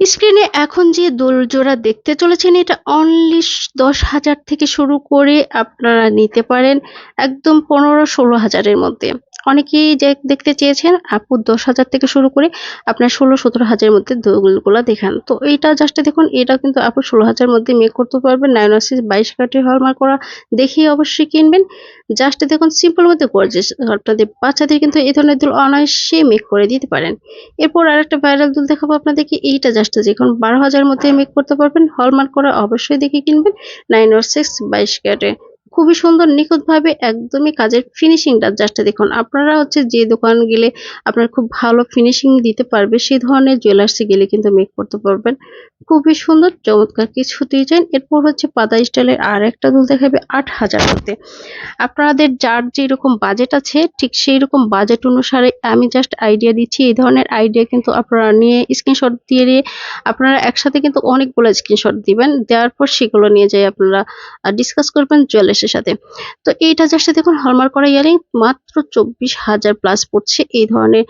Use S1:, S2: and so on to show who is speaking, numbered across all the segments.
S1: স্ক্রিনে এখন যে দোলজোড়া দেখতে চলেছেন, এটা অনলি দশ হাজার থেকে শুরু করে আপনারা নিতে পারেন, একদম পনেরো ষোলো হাজারের মধ্যে। অনেকেই যে দেখতে চেয়েছেন, আপু দশ হাজার থেকে শুরু করে আপনার ষোলো সতেরো হাজারের মধ্যে দোলগুলো দেখান। তো এইটা জাস্ট দেখুন, এটা কিন্তু আপু ষোলো হাজারের মধ্যে মেক করতে পারবেন। নাইন সিক্স বাইশ কাঠের হলমার্ক করা দেখেই অবশ্যই কিনবেন। জাস্ট দেখুন সিম্পল মধ্যে গর্জেস আপনাদের বাচ্চাদের কিন্তু এই ধরনের দুল অনায়াসে মেক করে দিতে পারেন। এরপর আরেকটা ভাইরাল দুল দেখাবো আপনাদেরকে, এইটা জাস্ট দেখুন, বারো হাজার মধ্যে মেক করতে পারবেন। হলমার্ক করা অবশ্যই দেখে কিনবেন। নাইন সিক্স বাইশ ক্যারেটে। খুবই সুন্দর, নিখুঁতভাবে একদমই কাজের ফিনিশিংটা জাস্ট দেখুন। আপনারা হচ্ছে যে দোকান গেলে আপনার খুব ভালো ফিনিশিং দিতে পারবে সেই ধরনের জুয়েলার্সে গেলে কিন্তু মেক করতে পারবেন। খুবই সুন্দর, চমৎকার কিছু ডিজাইন এরপর হচ্ছে পাতা স্টাইলের আর একটা দুল দেখাবে আট হাজার মধ্যে আপনাদের যার যেরকম বাজেট আছে, ঠিক সেই রকম বাজেট অনুসারে আমি জাস্ট আইডিয়া দিচ্ছি। এই ধরনের আইডিয়া কিন্তু আপনারা নিয়ে স্ক্রিনশট দিয়ে দিয়ে আপনারা একসাথে কিন্তু অনেকগুলো স্ক্রিনশট দিবেন। দেওয়ার পর সেগুলো নিয়ে যাই আপনারা ডিসকাস করবেন জুয়েলার্সের সাথে। তো এইটা জাস্ট দেখুন হলমার্ক করা ইয়ারিং, মাত্র চব্বিশ হাজার প্লাস পড়ছে এই ধরনের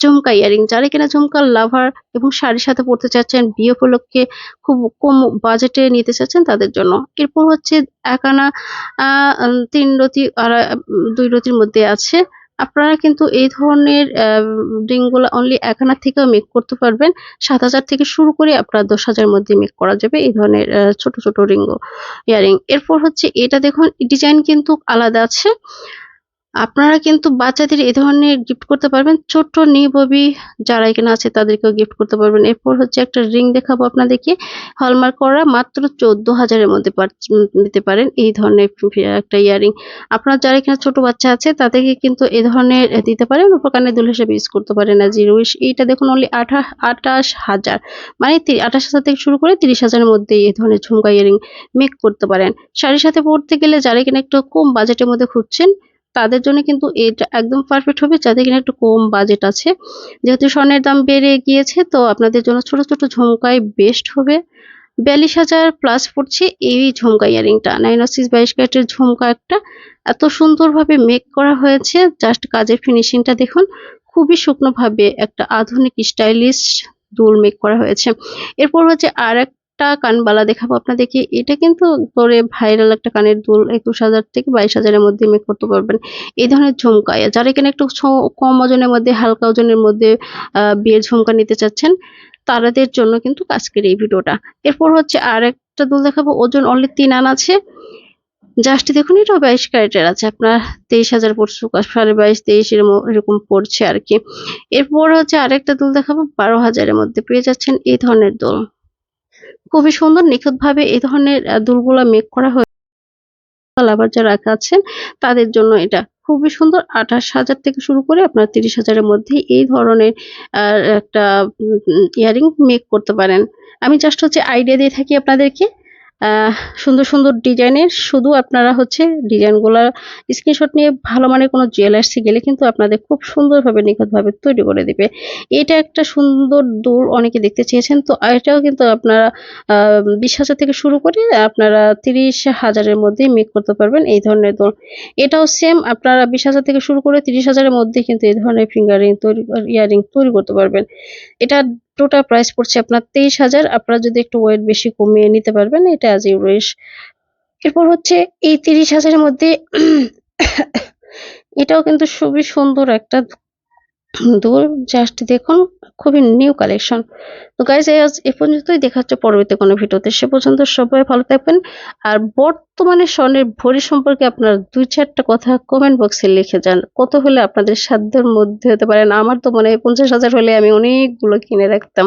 S1: ঝুমকা ইয়ারিং। যারা কিনা ঝুমকা লাভার এবং শাড়ির সাথে পড়তে চাচ্ছেন, বিয়ে উপলক্ষে খুব কম বাজেটে নিতে চাচ্ছেন তাদের জন্য। এরপর হচ্ছে একানা তিন রতি আর দুই রতির মধ্যে আছে। আপনারা কিন্তু এই ধরনের রিংগুলো অনলি এক আনার থেকেও মেক করতে পারবেন। সাত হাজার থেকে শুরু করে আপনার দশ হাজার মধ্যে মেক করা যাবে এই ধরনের ছোট ছোট রিঙ্গো ইয়ারিং। এরপর হচ্ছে এটা দেখুন, ডিজাইন কিন্তু আলাদা আছে। আপনারা কিন্তু বাচ্চাদের এ ধরনের গিফট করতে পারবেন। ছোট্ট নিববি যারা এখানে আছে তাদেরকেও গিফট করতে পারবেন। এরপর হচ্ছে একটা রিং দেখাবো আপনাদেরকে। হলমার্ক করা মাত্র চোদ্দ হাজারের মধ্যে নিতে পারেন এই ধরনের একটা ইয়ারিং আপনার যারা এখানে ছোট বাচ্চা আছে তাদেরকে কিন্তু এ ধরনের দিতে পারেন। উপকানে দুল হিসেবে ইউজ করতে পারেন না জিরো এইটা দেখুন অনলি আঠা, আঠাশ হাজার। মানে আঠাশ হাজার থেকে শুরু করে তিরিশ হাজারের মধ্যে এই ধরনের ঝুমকা ইয়ারিং মেক করতে পারেন। শাড়ির সাথে পড়তে গেলে যারা এখানে একটু কম বাজেটের মধ্যে খুঁজছেন তাদের জন্য কিন্তু এটা একদম পারফেক্ট হবে যাদের কিনা একটু কম বাজেট আছে। যেহেতু স্বর্ণের দাম বেড়ে গিয়েছে, তো আপনাদের জন্য ছোট ছোট ঝুমকাই বেস্ট হবে। বিয়াল্লিশ হাজার প্লাস পড়ছে এই ঝুমকা ইয়ারিংটা। নাইন সিক্স বাইশ ক্যারেটের ঝুমকা একটা। এত সুন্দরভাবে মেক করা হয়েছে। জাস্ট কাজের ফিনিশিংটা দেখুন, খুবই শুকনোভাবে একটা আধুনিক স্টাইলিশ দুল মেক করা হয়েছে। এরপর হচ্ছে আর এক একটা কানবালা দেখাবো আপনাদেরকে। এটা কিন্তু পরে ভাইরাল একটা কানের দুল একুশ হাজার থেকে বাইশ হাজারের মধ্যে মেক করতে পারবেন। এই ধরনের ঝুমকা, যারা এখানে একটু কম ওজনের মধ্যে, হালকা ওজনের মধ্যে বিয়ের ঝুমকা নিতে চাচ্ছেন তাদের জন্য কিন্তু আজকের এই ভিডিওটা। এরপর হচ্ছে আর একটা দুল দেখাবো, ওজন অনলি তিন আন আছে। জাস্ট দেখুন, এটাও বাইশ ক্যারেটের আছে, আপনার তেইশ হাজার পড়ছে, সাড়ে বাইশ, তেইশ এরকম পড়ছে আর কি। এরপর হচ্ছে আরেকটা দুল দেখাবো, বারো হাজারের মধ্যে পেয়ে যাচ্ছেন এই ধরনের দোল। খুবই সুন্দর, নিখুঁতভাবে এই ধরনের দুলগুলা মেক করা হয়েছে আবার যারা আছেন, তাদের জন্য এটা খুবই সুন্দর। আঠাশ হাজার থেকে শুরু করে আপনার তিরিশ হাজারের মধ্যে এই ধরনের একটা ইয়ারিং মেক করতে পারেন। আমি জাস্ট হচ্ছে আইডিয়া দিয়ে থাকি আপনাদেরকে। সুন্দর সুন্দর ডিজাইনের, শুধু আপনারা হচ্ছে ডিজাইনগুলো স্ক্রিনশট নিয়ে ভালো মানের কোনো জুয়েলার্সে গেলে কিন্তু আপনাদের খুব সুন্দরভাবে, নিখুঁতভাবে তৈরি করে দেবে। এটা একটা সুন্দর দোল অনেকে দেখতে চেয়েছেন, তো এটাও কিন্তু আপনারা বিশ হাজার থেকে শুরু করে আপনারা তিরিশ হাজারের মধ্যেই মেক করতে পারবেন এই ধরনের দোল। এটাও সেম আপনারা বিশ হাজার থেকে শুরু করে তিরিশ হাজারের মধ্যে কিন্তু এই ধরনের ফিঙ্গারিং তৈরি ইয়ারিং তৈরি করতে পারবেন। এটা টোটাল প্রাইস পড়ছে আপনার তেইশ হাজার। আপনারা যদি একটু ওয়েট বেশি কমিয়ে নিতে পারবেন, এটা অ্যাজ ইউরেশ এরপর হচ্ছে এই তিরিশ হাজারের মধ্যে, এটাও কিন্তু খুবই সুন্দর একটা দূর জাস্ট দেখুন, খুবই নিউ কালেকশন তো গাইজ এ পর্যন্তই। দেখা হচ্ছে পরবর্তী কোনো ভিডিওতে। সে পর্যন্ত সবাই ভালো থাকবেন। আর বর্তমানে স্বর্ণের ভরি সম্পর্কে আপনার দুই চারটা কথা কমেন্ট বক্সে লিখে যান। কত হলে আপনাদের সাধ্যের মধ্যে হতে পারেন আমার তো মনে হয় পঞ্চাশ হাজার হলে আমি অনেকগুলো কিনে রাখতাম।